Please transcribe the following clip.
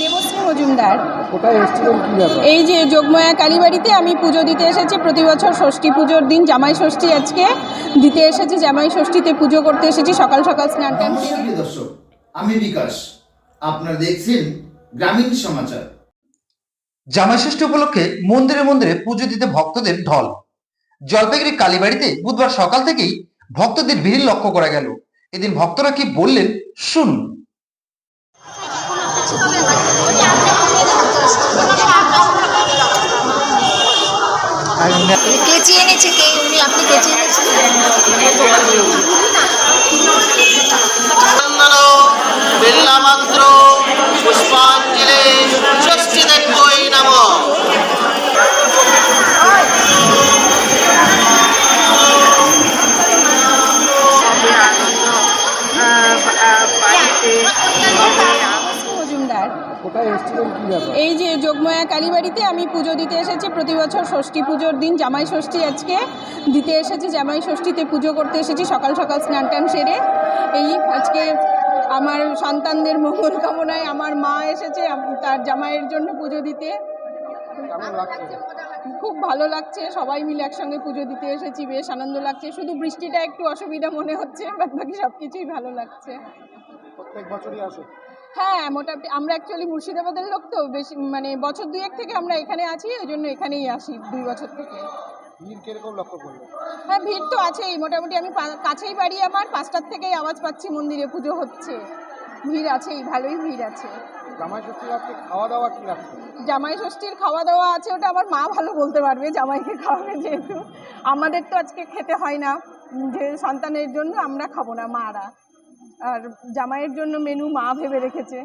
দেবশ্রী মজুমদার। এই যে যোগমায়া কালীবাড়িতে আমি পুজো দিতে এসেছি প্রতি বছর ষষ্ঠী পুজোর দিন জামাই ষষ্ঠী আজকে দিতে এসেছি জামাই ষষ্ঠীতে পুজো করতে এসেছি সকাল সকাল স্নান টান দর্শক আমি বিকাশ। আপনারা দেখছেন গ্রামীণ সমাচার। জামাই ষষ্ঠী উপলক্ষে মন্দিরে মন্দিরে পুজো দিতে ভক্তদের ঢল। জলপাইগুড়ি কালীবাড়িতে বুধবার সকাল থেকেই ভক্তদের ভিড় লক্ষ্য করা গেল। এদিন ভক্তরা কি বললেন শুনুন। কেচি এনেছে কে? উনি আপনি কেচি এনেছেন চন্দন বিল্লামাত্র পুষ্পাঞ্জলি ষষ্ঠী দেবই নম মজুমদার কোথায় এসেছিলেন কি ব্যাপার এই যে যোগমায়া কালীবাড়িতে আমি পুজো দিতে এসেছি প্রতি বছর ষষ্ঠী পুজোর দিন জামাই ষষ্ঠী আজকে দিতে এসেছি জামাই ষষ্ঠীতে পুজো করতে এসেছি সকাল সকাল স্নান টান সেরে। এই আজকে আমার সন্তানদের মঙ্গল কামনায় আমার মা এসেছে তার জামাইয়ের জন্য পুজো দিতে। খুব ভালো লাগছে সবাই মিলে একসঙ্গে পুজো দিতে এসেছি বেশ আনন্দ লাগছে। শুধু বৃষ্টিটা একটু অসুবিধা মনে হচ্ছে বাদ বাকি সব কিছুই ভালো লাগছে। প্রত্যেক বছরই আসে? হ্যাঁ মোটামুটি আমরা অ্যাকচুয়ালি মুর্শিদাবাদের লোক তো বেশি মানে বছর দুয়েক থেকে আমরা এখানে আছি ওই জন্য এখানেই আসি দুই বছর থেকে। হ্যাঁ ভিড় তো আছেই মোটামুটি আমি কাছেই বাড়ি আমার পাঁচটার থেকেই আওয়াজ পাচ্ছি মন্দিরে পুজো হচ্ছে। ভিড় আছেই ভালোই ভিড় আছে। জামাই ষষ্ঠীর আজকে খাওয়া দাওয়া কি রাখছে জামাই ষষ্ঠীর খাওয়া দাওয়া আছে ওটা আমার মা ভালো বলতে পারবে জামাইকে খাওয়াবে যেহেতু। আমাদের তো আজকে খেতে হয় না যে সন্তানের জন্য আমরা খাব না মারা। আর জামাইয়ের জন্য মেনু মা ভেবে রেখেছে।